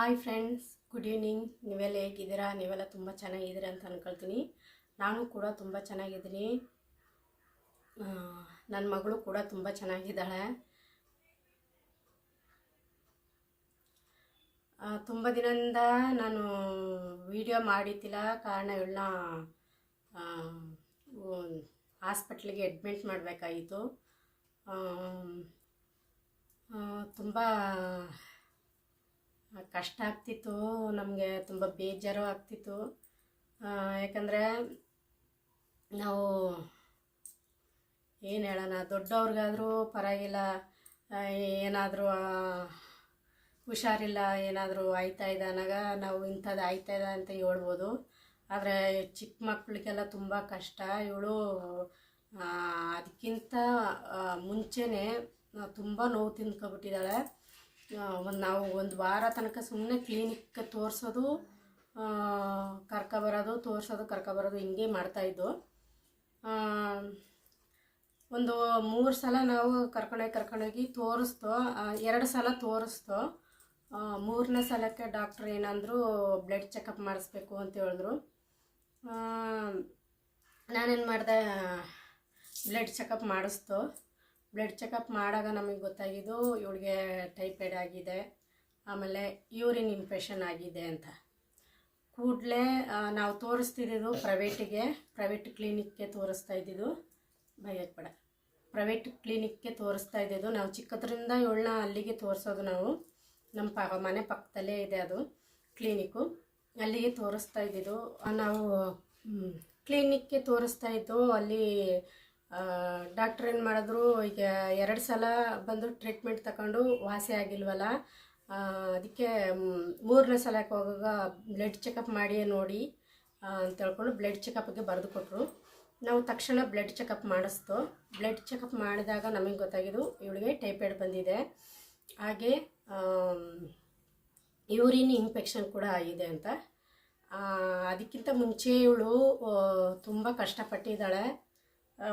Hi friends good evening ನೀವೆಲ್ಲ ಹೇಗಿದ್ದೀರಾ? ನೀವೆಲ್ಲ ತುಂಬ ಚೆನ್ನಾಗಿದ್ದೀರಾ ಅಂತ ಅಂದ್ಕೊಳ್ತೀನಿ ನಾನು ಕೂಡ ತುಂಬ ಚೆನ್ನಾಗಿದ್ದೀನಿ. ನನ್ನ ಮಗಳು ಕೂಡ ತುಂಬ ಚೆನ್ನಾಗಿದ್ದಾಳೆ. ತುಂಬ ದಿನದಿಂದ ನಾನು ವಿಡಿಯೋ ಮಾಡಿದ್ದಿಲ್ಲ. ಕಾರಣ ಇವಳನ್ನ ಹಾಸ್ಪಿಟ್ಲಿಗೆ ಅಡ್ಮಿಟ್ ಮಾಡಬೇಕಾಯಿತು ತುಂಬ ಕಷ್ಟ ಆಗ್ತಿತ್ತು, ನಮಗೆ ತುಂಬ ಬೇಜಾರು ಆಗ್ತಿತ್ತು. ಯಾಕಂದರೆ ನಾವು ಏನು ಹೇಳೋಣ, ದೊಡ್ಡವ್ರಿಗಾದರೂ ಪರವಾಗಿಲ್ಲ ಏನಾದರೂ ಹುಷಾರಿಲ್ಲ, ಏನಾದರೂ ಆಯ್ತಾ ಇದ್ದಾನಾಗ ನಾವು ಇಂಥದ್ದು ಆಯ್ತಾ ಇದೆ ಅಂತ ಹೇಳ್ಬೋದು. ಆದರೆ ಚಿಕ್ಕ ಮಕ್ಕಳಿಗೆಲ್ಲ ತುಂಬ ಕಷ್ಟ. ಇವಳು ಅದಕ್ಕಿಂತ ಮುಂಚೆನೇ ತುಂಬ ನೋವು ತಿಂದ್ಕೊಬಿಟ್ಟಿದ್ದಾಳೆ. ಒಂದು ನಾವು ಒಂದು ವಾರ ತನಕ ಸುಮ್ಮನೆ ಕ್ಲಿನಿಕ್ ತೋರಿಸೋದು ಕರ್ಕೊಬರೋದು ತೋರಿಸೋದು ಕರ್ಕೊಬರೋದು ಹಿಂಗೆ ಮಾಡ್ತಾಯಿದ್ದು ಒಂದು ಮೂರು ಸಲ ನಾವು ಕರ್ಕೊಂಡೋಗಿ ಕರ್ಕೊಂಡೋಗಿ ತೋರಿಸ್ತೋ. ಎರಡು ಸಲ ತೋರಿಸ್ತೋ. ಮೂರನೇ ಸಲಕ್ಕೆ ಡಾಕ್ಟ್ರ್ ಏನಂದ್ರು ಬ್ಲಡ್ ಚೆಕಪ್ ಮಾಡಿಸ್ಬೇಕು ಅಂತ ಹೇಳಿದ್ರು. ನಾನೇನು ಮಾಡಿದೆ ಬ್ಲಡ್ ಚೆಕಪ್ ಮಾಡಿಸ್ತು. ಬ್ಲಡ್ ಚೆಕಪ್ ಮಾಡಾಗ ನಮಗೆ ಗೊತ್ತಾಗಿದ್ದು ಇವಳಿಗೆ ಟೈಫಾಯ್ಡ್ ಆಗಿದೆ. ಆಮೇಲೆ ಯೂರಿನ್ ಇನ್ಫೆಕ್ಷನ್ ಆಗಿದೆ ಅಂತ. ಕೂಡಲೇ ನಾವು ತೋರಿಸ್ತಿದ್ದು ಪ್ರೈವೇಟಿಗೆ, ಪ್ರೈವೇಟ್ ಕ್ಲಿನಿಕ್ಗೆ ತೋರಿಸ್ತಾ ಇದ್ದಿದ್ದು ಬೇಡ. ಪ್ರೈವೇಟ್ ಕ್ಲಿನಿಕ್ಗೆ ತೋರಿಸ್ತಾ ಇದ್ದಿದ್ದು ನಾವು ಚಿಕ್ಕದ್ರಿಂದ ಇವಳನ್ನ ಅಲ್ಲಿಗೆ ತೋರಿಸೋದು ನಾವು. ನಮ್ಮ ಪ, ಮನೆ ಪಕ್ಕದಲ್ಲೇ ಇದೆ ಅದು ಕ್ಲಿನಿಕ್ಕು. ಅಲ್ಲಿಗೆ ತೋರಿಸ್ತಾ ಇದ್ದಿದ್ದು ನಾವು ಕ್ಲಿನಿಕ್ಗೆ ತೋರಿಸ್ತಾ ಇದ್ದು ಅಲ್ಲಿ ಡಾಕ್ಟ್ರ್ ಏನು ಮಾಡಿದ್ರು, ಈಗ ಎರಡು ಸಲ ಬಂದು ಟ್ರೀಟ್ಮೆಂಟ್ ತಗೊಂಡು ವಾಸಿ ಆಗಿಲ್ವಲ್ಲ ಅದಕ್ಕೆ ಮೂರನೇ ಸಲಕ್ಕೆ ಹೋಗುವಾಗ ಬ್ಲಡ್ ಚೆಕಪ್ ಮಾಡಿ ನೋಡಿ ಅಂತ ಹೇಳ್ಕೊಂಡು ಬ್ಲಡ್ ಚೆಕಪ್ಗೆ ಬರೆದು ಕೊಟ್ಟರು ನಾವು ತಕ್ಷಣ ಬ್ಲಡ್ ಚೆಕಪ್ ಮಾಡಿಸ್ತು. ಬ್ಲಡ್ ಚೆಕಪ್ ಮಾಡಿದಾಗ ನಮಗೆ ಗೊತ್ತಾಗಿದ್ದು ಇವಳಿಗೆ ಟೈಫಾಯ್ಡ್ ಬಂದಿದೆ. ಹಾಗೆ ಯೂರಿನ್ ಇನ್ಫೆಕ್ಷನ್ ಕೂಡ ಆಗಿದೆ ಅಂತ. ಅದಕ್ಕಿಂತ ಮುಂಚೆ ಇವಳು ತುಂಬ ಕಷ್ಟಪಟ್ಟಿದ್ದಾಳೆ.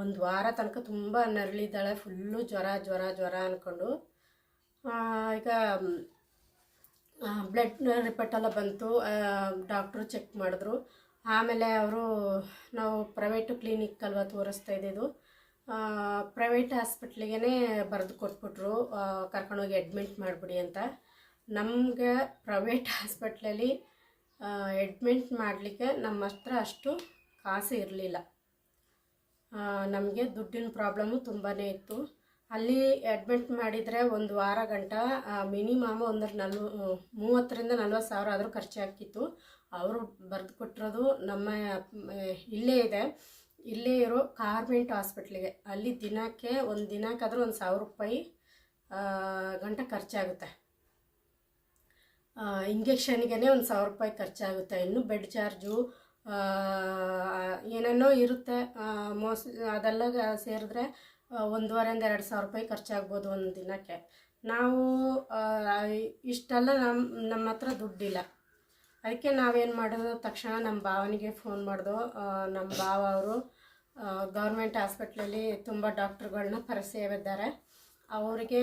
ಒಂದು ವಾರ ತನಕ ತುಂಬ ನರಳಿದ್ದಾಳೆ ಫುಲ್ಲು ಜ್ವರ ಜ್ವರ ಜ್ವರ ಅಂದ್ಕೊಂಡು ಈಗ ಬ್ಲಡ್ ರಿಪೋರ್ಟ್ ಎಲ್ಲ ಬಂತು ಡಾಕ್ಟ್ರು ಚೆಕ್ ಮಾಡಿದ್ರು. ಆಮೇಲೆ ಅವರು ನಾವು ಪ್ರೈವೇಟ್ ಕ್ಲಿನಿಕ್ ಅಲ್ವಾ ತೋರಿಸ್ತಾ ಇದ್ದಿದ್ದು ಪ್ರೈವೇಟ್ ಹಾಸ್ಪಿಟ್ಲಿಗೆ ಬರೆದು ಕೊಟ್ಬಿಟ್ರು ಕರ್ಕೊಂಡೋಗಿ ಅಡ್ಮಿಟ್ ಮಾಡಿಬಿಡಿ ಅಂತ. ನಮಗೆ ಪ್ರೈವೇಟ್ ಹಾಸ್ಪಿಟ್ಲಲ್ಲಿ ಅಡ್ಮಿಟ್ ಮಾಡಲಿಕ್ಕೆ ನಮ್ಮ ಹತ್ರ ಅಷ್ಟು ಕಾಸು ಇರಲಿಲ್ಲ. ನಮಗೆ ದುಡ್ಡಿನ ಪ್ರಾಬ್ಲಮ್ಮು ತುಂಬಾ ಇತ್ತು. ಅಲ್ಲಿ ಅಡ್ಮಿಟ್ ಮಾಡಿದರೆ ಒಂದು ವಾರ ಗಂಟ ಮಿನಿಮಮ್ ಒಂದು ನಲ್ವ, ಮೂವತ್ತರಿಂದ ನಲ್ವತ್ತು ಸಾವಿರ ಆದರೂ ಖರ್ಚಾಗ್ತಿತ್ತು ಅವರು ಬರೆದು ಕೊಟ್ಟಿರೋದು ನಮ್ಮ ಇಲ್ಲೇ ಇದೆ. ಇಲ್ಲೇ ಇರೋ ಕಾರ್ಮೆಂಟ್ ಹಾಸ್ಪಿಟ್ಲಿಗೆ. ಅಲ್ಲಿ ದಿನಕ್ಕೆ ಒಂದು ದಿನಕ್ಕಾದರೂ ಒಂದು ಸಾವಿರ ರೂಪಾಯಿ ಗಂಟೆ ಗಂಟ ಖರ್ಚಾಗುತ್ತೆ. ಇಂಜೆಕ್ಷನ್ಗೆ ಒಂದು ಸಾವಿರ ರೂಪಾಯಿ ಖರ್ಚಾಗುತ್ತೆ. ಇನ್ನು ಬೆಡ್ ಚಾರ್ಜು ಏನೇನೋ ಇರುತ್ತೆ ಮೋಸ್, ಅದೆಲ್ಲ ಸೇರಿದ್ರೆ ಒಂದೂವರೆಯಿಂದ ಎರಡು ಸಾವಿರ ರೂಪಾಯಿ ಖರ್ಚಾಗ್ಬೋದು ಒಂದು ದಿನಕ್ಕೆ. ನಾವು ಇಷ್ಟೆಲ್ಲ ನಮ್ಮ ನಮ್ಮ ಹತ್ರ ದುಡ್ಡಿಲ್ಲ. ಅದಕ್ಕೆ ನಾವೇನು ಮಾಡೋದು? ತಕ್ಷಣ ನಮ್ಮ ಭಾವನಿಗೆ ಫೋನ್ ಮಾಡ್ದು ನಮ್ಮ ಭಾವ ಅವರು ಗೌರ್ಮೆಂಟ್ ಹಾಸ್ಪಿಟ್ಲಲ್ಲಿ ತುಂಬ ಡಾಕ್ಟ್ರುಗಳನ್ನ ಪರಿಚಯವಿದ್ದಾರೆ ಅವರಿಗೆ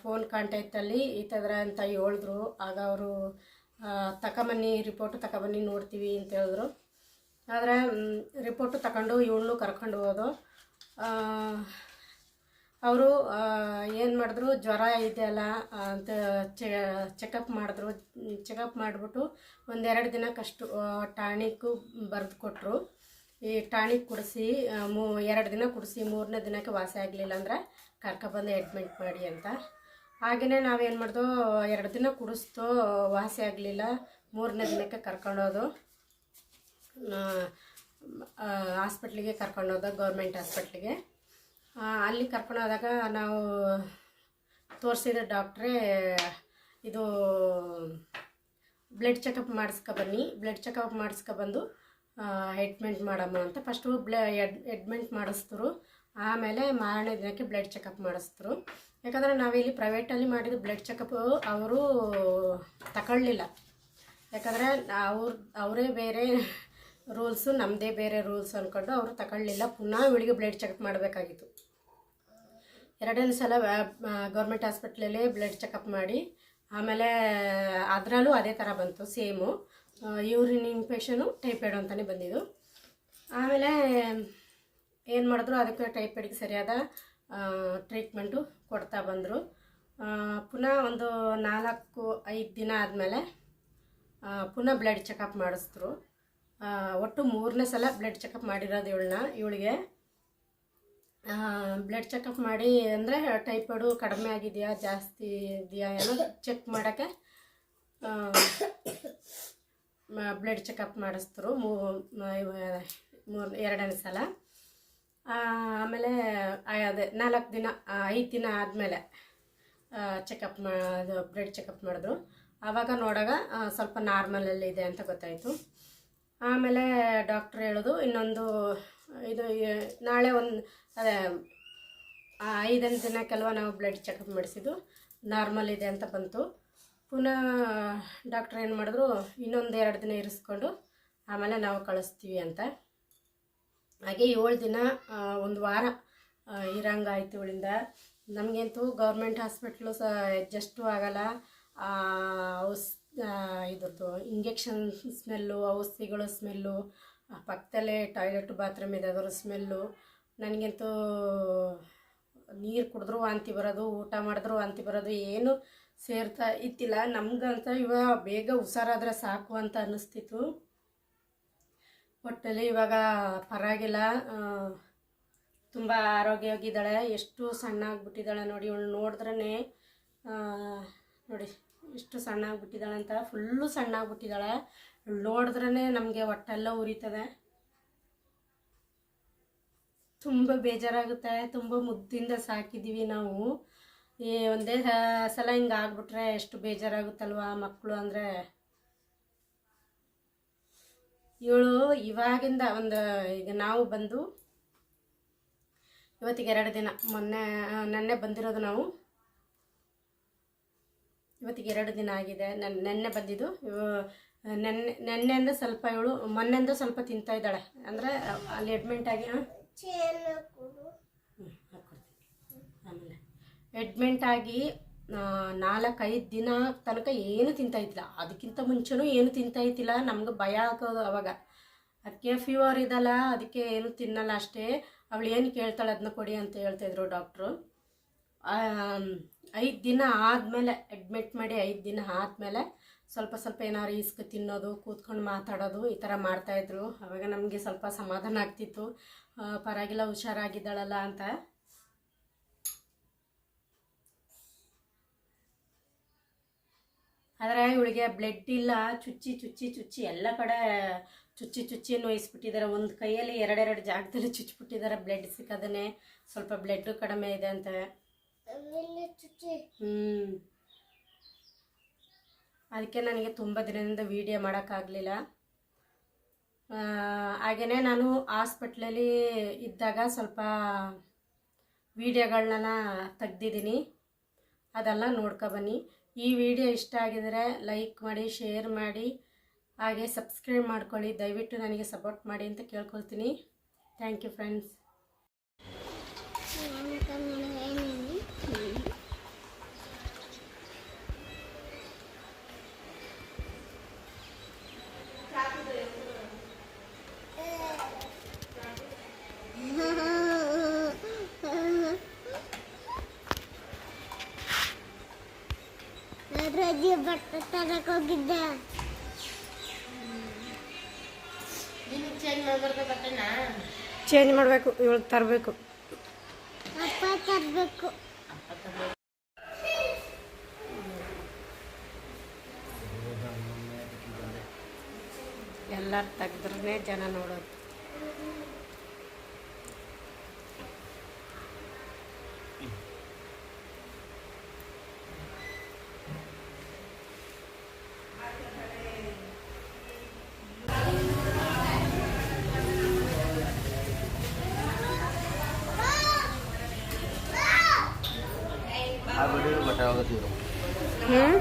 ಫೋನ್ ಕಾಂಟ್ಯಾಕ್ಟಲ್ಲಿ ಈ ಥರ ಅಂತ ಹೇಳಿದ್ರು. ಆಗ ಅವರು ತಗೊಂಬನ್ನಿ ರಿಪೋರ್ಟ್ ತಕಬನ್ನಿ ನೋಡ್ತೀವಿ ಅಂತ ಹೇಳಿದ್ರು. ಆದರೆ ರಿಪೋರ್ಟು ತಗೊಂಡು ಇವಳು ಕರ್ಕೊಂಡು ಹೋದು ಅವರು ಏನು ಮಾಡಿದ್ರು, ಜ್ವರ ಇದೆಯಲ್ಲ ಅಂತ ಚೆಕಪ್ ಮಾಡಿದ್ರು. ಚೆಕಪ್ ಮಾಡಿಬಿಟ್ಟು ಒಂದೆರಡು ದಿನಕ್ಕಷ್ಟು ಟಾನಿಕ್ಕು ಬರೆದು ಕೊಟ್ಟರು ಈ ಟಾನಿಕ್ ಕುಡಿಸಿ ಮೂ, ಎರಡು ದಿನ ಕುಡಿಸಿ, ಮೂರನೇ ದಿನಕ್ಕೆ ವಾಸಿ ಆಗಲಿಲ್ಲ ಅಂದರೆ ಕರ್ಕೊಬಂದು ಅಡ್ಮಿಟ್ ಮಾಡಿ ಅಂತ. ಹಾಗೆಯೇ ನಾವೇನು ಮಾಡ್ದೋ, ಎರಡು ದಿನ ಕುಡಿಸ್ತೋ ವಾಸಿ ಆಗಲಿಲ್ಲ, ಮೂರನೇ ದಿನಕ್ಕೆ ಕರ್ಕೊಂಡೋದು ಹಾಸ್ಪಿಟ್ಲಿಗೆ ಹೋದಾಗ ಗೌರ್ಮೆಂಟ್ ಹಾಸ್ಪಿಟ್ಲಿಗೆ ಅಲ್ಲಿ ಕರ್ಕೊಂಡೋದಾಗ ನಾವು ತೋರಿಸಿದ ಡಾಕ್ಟ್ರೇ ಇದು ಬ್ಲಡ್ ಚೆಕಪ್ ಮಾಡಿಸ್ಕೊಬನ್ನಿ ಬ್ಲಡ್ ಚೆಕಪ್ ಮಾಡಿಸ್ಕೊಬಂದು ಎಡ್ಮೆಂಟ್ ಮಾಡಮ್ಮ ಅಂತ. ಫಸ್ಟು ಬ್ಲ ಎಡ್ಮೆಂಟ್ ಮಾಡಿಸ್ತರು ಆಮೇಲೆ ಮಾರನೇ ದಿನಕ್ಕೆ ಬ್ಲಡ್ ಚೆಕಪ್ ಮಾಡಿಸ್ತರು ಯಾಕಂದರೆ ನಾವಿಲ್ಲಿ ಪ್ರೈವೇಟಲ್ಲಿ ಮಾಡಿದ ಬ್ಲಡ್ ಚೆಕಪ್ ಅವರು ತಗೊಳ್ಳಿಲ್ಲ. ಯಾಕಂದರೆ ಅವ್ರ, ಅವರೇ ಬೇರೆ ರೂಲ್ಸು ನಮ್ಮದೇ ಬೇರೆ ರೂಲ್ಸ್ ಅಂದ್ಕೊಂಡು ಅವರು ತಗೊಳ್ಳಿಲ್ಲ. ಪುನಃ ಇವಳಿಗೆ ಬ್ಲಡ್ ಚೆಕಪ್ ಮಾಡಬೇಕಾಗಿತ್ತು. ಎರಡನೇ ಸಲ ಗೌರ್ಮೆಂಟ್ ಹಾಸ್ಪಿಟ್ಲಲ್ಲೇ ಬ್ಲಡ್ ಚೆಕಪ್ ಮಾಡಿ, ಆಮೇಲೆ, ಅದರಲ್ಲೂ ಅದೇ ಥರ ಬಂತು, ಸೇಮು. ಯೂರಿನ್ ಇನ್ಫೆಕ್ಷನು ಟೈಫಾಯ್ಡ್ ಅಂತಲೇ ಬಂದಿದ್ದು. ಆಮೇಲೆ, ಏನು ಮಾಡಿದ್ರು, ಅದಕ್ಕೆ ಟೈಫಾಯ್ಡ್ಗೆ ಸರಿಯಾದ ಟ್ರೀಟ್ಮೆಂಟು ಕೊಡ್ತಾ ಬಂದರು. ಪುನಃ ಒಂದು ನಾಲ್ಕು, ಐದು ದಿನ ಆದಮೇಲೆ ಪುನಃ ಬ್ಲಡ್ ಚೆಕಪ್ ಮಾಡಿಸಿದ್ರು. ಒಟ್ಟು ಮೂರನೇ ಸಲ ಬ್ಲಡ್ ಚೆಕಪ್ ಮಾಡಿರೋದು ಇವಳನ್ನ, ಇವಳಿಗೆ. ಬ್ಲಡ್ ಚೆಕಪ್ ಮಾಡಿ ಅಂದರೆ ಟೈಫಾಯ್ಡು ಕಡಿಮೆ ಆಗಿದೆಯಾ, ಜಾಸ್ತಿ ಇದೆಯಾ ಏನೋ ಚೆಕ್ ಮಾಡೋಕ್ಕೆ ಬ್ಲಡ್ ಚೆಕಪ್ ಮಾಡಿಸಿದ್ರು ಮೂರು, ಎರಡನೇ ಸಲ. ಆಮೇಲೆ ಅದೇ ನಾಲ್ಕು ದಿನ ಐದು ದಿನ ಆದಮೇಲೆ ಚೆಕಪ್ ಮಾ, ಅದು ಬ್ಲಡ್ ಚೆಕಪ್ ಮಾಡಿದ್ರು. ಆವಾಗ ನೋಡಾಗ ಸ್ವಲ್ಪ ನಾರ್ಮಲಲ್ಲಿ ಇದೆ ಅಂತ ಗೊತ್ತಾಯಿತು. ಆಮೇಲೆ ಡಾಕ್ಟ್ರ್ ಹೇಳೋದು ಇನ್ನೊಂದು ಇದು ನಾಳೆ ಒಂದು, ಅದೇ ಐದನೇ ದಿನ ಕೆಲವ ನಾವು ಬ್ಲಡ್ ಚೆಕಪ್ ಮಾಡಿಸಿದ್ದು. ನಾರ್ಮಲ್ ಇದೆ ಅಂತ ಬಂತು. ಪುನಃ ಡಾಕ್ಟ್ರ್ ಏನು ಮಾಡಿದ್ರು, ಇನ್ನೊಂದು ಎರಡು ದಿನ ಇರಿಸ್ಕೊಂಡು ಆಮೇಲೆ ನಾವು ಕಳಿಸ್ತೀವಿ ಅಂತ. ಹಾಗೆ ಏಳು ದಿನ ಒಂದು ವಾರ ಇರಂಗ ಇರಂಗಾಯ್ತು ಇವಳಿಂದ ನಮಗಂತೂ ಗೌರ್ಮೆಂಟ್ ಹಾಸ್ಪಿಟ್ಲು ಸಹ ಅಡ್ಜಸ್ಟು ಆಗೋಲ್ಲ. ಇದ್ರದ್ದು ಇಂಜೆಕ್ಷನ್ ಸ್ಮೆಲ್ಲು ಔಷಧಿಗಳ ಸ್ಮೆಲ್ಲು ಪಕ್ಕದಲ್ಲೇ ಟಾಯ್ಲೆಟ್ ಬಾತ್ರೂಮ್ ಇದೆ ಅದರ ಸ್ಮೆಲ್ಲು ನನಗಂತೂ ನೀರು ಕುಡಿದ್ರೂ ವಾಂತಿ ಬರೋದು, ಊಟ ಮಾಡಿದ್ರೂ ವಾಂತಿ ಬರೋದು ಏನು ಸೇರ್ತಾ ಇತ್ತಿಲ್ಲ ನಮಗಂತ ಇವಾಗ ಬೇಗ ಹುಷಾರಾದರೆ ಸಾಕು ಅಂತ ಅನ್ನಿಸ್ತಿತ್ತು. ಒಟ್ಟಲ್ಲಿ ಇವಾಗ ಪರವಾಗಿಲ್ಲ. ತುಂಬ ಆರೋಗ್ಯವಾಗಿದ್ದಾಳೆ. ಎಷ್ಟು ಸಣ್ಣ ಆಗಿಬಿಟ್ಟಿದ್ದಾಳೆ ನೋಡಿ, ಇವಳು ನೋಡಿದ್ರೇ ನೋಡಿ. ಎಷ್ಟು ಸಣ್ಣ ಆಗ್ಬಿಟ್ಟಿದ್ದಾಳೆ ಅಂತ. ಫುಲ್ಲು ಸಣ್ಣ ಆಗ್ಬಿಟ್ಟಿದ್ದಾಳೆ ನೋಡಿದ್ರೇ ನಮಗೆ ಒಟ್ಟೆಲ್ಲ ಉರಿತದೆ. ತುಂಬ ಬೇಜಾರಾಗುತ್ತೆ. ತುಂಬ ಮುದ್ದಿಂದ ಸಾಕಿದ್ದೀವಿ ನಾವು. ಈ ಒಂದೇ ಸಲ ಹಿಂಗೆ ಆಗ್ಬಿಟ್ರೆ ಎಷ್ಟು ಬೇಜಾರಾಗುತ್ತಲ್ವಾ ಮಕ್ಕಳು ಅಂದರೆ. ಇವಳು ಇವಾಗಿಂದ ಒಂದು, ಈಗ ನಾವು ಬಂದು ಇವತ್ತಿಗೆ ಎರಡು ದಿನ. ಮೊನ್ನೆ ನೆನ್ನೆ ಬಂದಿರೋದು ನಾವು. ಇವತ್ತಿಗೆ ಎರಡು ದಿನ ಆಗಿದೆ. ನನ್ನ ನೆನ್ನೆ ಬಂದಿದ್ದು. ಇವ- ನೆನ್ನೆ ನೆನ್ನೆಯಿಂದ ಸ್ವಲ್ಪ ಇವಳು ಮೊನ್ನೆಯಿಂದ ಸ್ವಲ್ಪ ತಿಂತಾ ಇದ್ದಾಳೆ. ಅಂದರೆ ಅಲ್ಲಿ ಅಡ್ಮಿಂಟ್ ಆಗಿ. ಆಮೇಲೆ ಅಡ್ಮಿಂಟ್ ಆಗಿ ನಾಲ್ಕೈದು ದಿನ ತನಕ ಏನು ತಿಂತಾ ಇದ್ದಿಲ್ಲ. ಅದಕ್ಕಿಂತ ಮುಂಚೆನೂ ಏನು ತಿಂತಾ ಇದ್ದಿಲ್ಲ. ನಮ್ಗೆ ಭಯ ಆಗೋದು ಅವಾಗ. ಅದಕ್ಕೆ ಫೀವರ್ ಇದಲ್ಲ ಅದಕ್ಕೆ ಏನು ತಿನ್ನಲ್ಲ ಅಷ್ಟೇ. ಅವಳು ಏನು ಕೇಳ್ತಾಳೆ ಅದನ್ನ ಕೊಡಿ ಅಂತ ಹೇಳ್ತಾಯಿದ್ರು ಡಾಕ್ಟ್ರು. ಐದು ದಿನ ಆದಮೇಲೆ ಅಡ್ಮಿಟ್ ಮಾಡಿ ಐದು ದಿನ ಆದಮೇಲೆ ಸ್ವಲ್ಪ ಸ್ವಲ್ಪ ಏನಾದ್ರು ಈಸ್ಕ ತಿನ್ನೋದು, ಕೂತ್ಕೊಂಡು ಮಾತಾಡೋದು ಈ ಥರ ಮಾಡ್ತಾಯಿದ್ರು ಅವಾಗ ನಮಗೆ ಸ್ವಲ್ಪ ಸಮಾಧಾನ ಆಗ್ತಿತ್ತು. ಪರವಾಗಿಲ್ಲ, ಹುಷಾರಾಗಿದ್ದಾಳಲ್ಲ ಅಂತ. ಆದರೆ ಇವಳಿಗೆ ಬ್ಲಡ್ ಇಲ್ಲ, ಚುಚ್ಚಿ ಚುಚ್ಚಿ ಚುಚ್ಚಿ ಎಲ್ಲ ಕಡೆ ಚುಚ್ಚಿ ಚುಚ್ಚಿ ನೋಯಿಸ್ಬಿಟ್ಟಿದ್ದಾರೆ ಒಂದು ಕೈಯಲ್ಲಿ ಎರಡೆರಡು ಜಾಗದಲ್ಲಿ ಚುಚ್ಚಿಬಿಟ್ಟಿದ್ದಾರೆ ಬ್ಲಡ್ ಸಿಕ್ಕದೇ ಸ್ವಲ್ಪ ಬ್ಲಡ್ಡು ಕಡಿಮೆ ಇದೆ ಅಂತ. ಹ್ಞೂ ಅದಕ್ಕೆ ನನಗೆ ತುಂಬ ದಿನದಿಂದ ವೀಡಿಯೋ ಮಾಡೋಕ್ಕಾಗಲಿಲ್ಲ ಹಾಗೆಯೇ ನಾನು ಹಾಸ್ಪಿಟ್ಲಲ್ಲಿ ಇದ್ದಾಗ ಸ್ವಲ್ಪ ವೀಡಿಯೋಗಳನ್ನ ತೆಗ್ದಿದ್ದೀನಿ. ಅದೆಲ್ಲ ನೋಡ್ಕೊಬನ್ನಿ ಈ ವಿಡಿಯೋ ಇಷ್ಟ ಆಗಿದರೆ ಲೈಕ್ ಮಾಡಿ ಶೇರ್ ಮಾಡಿ, ಹಾಗೆ ಸಬ್ಸ್ಕ್ರೈಬ್ ಮಾಡ್ಕೊಳ್ಳಿ. ದಯವಿಟ್ಟು ನನಗೆ ಸಪೋರ್ಟ್ ಮಾಡಿ ಅಂತ ಕೇಳ್ಕೊಳ್ತೀನಿ. ಥ್ಯಾಂಕ್ ಯು ಫ್ರೆಂಡ್ಸ್ ರಜೆ ಬಟ್ಟೆ ತರಕ್ ಹೋಗಿದ್ದೆ. ಚೇಂಜ್ ಮಾಡಬೇಕು ಇವಳು ತರಬೇಕು. ಅಪ್ಪ ತರಬೇಕು. ಎಲ್ಲರೂ ತೆಗೆದ್ರೇ ಜನ ನೋಡೋದು. হুম?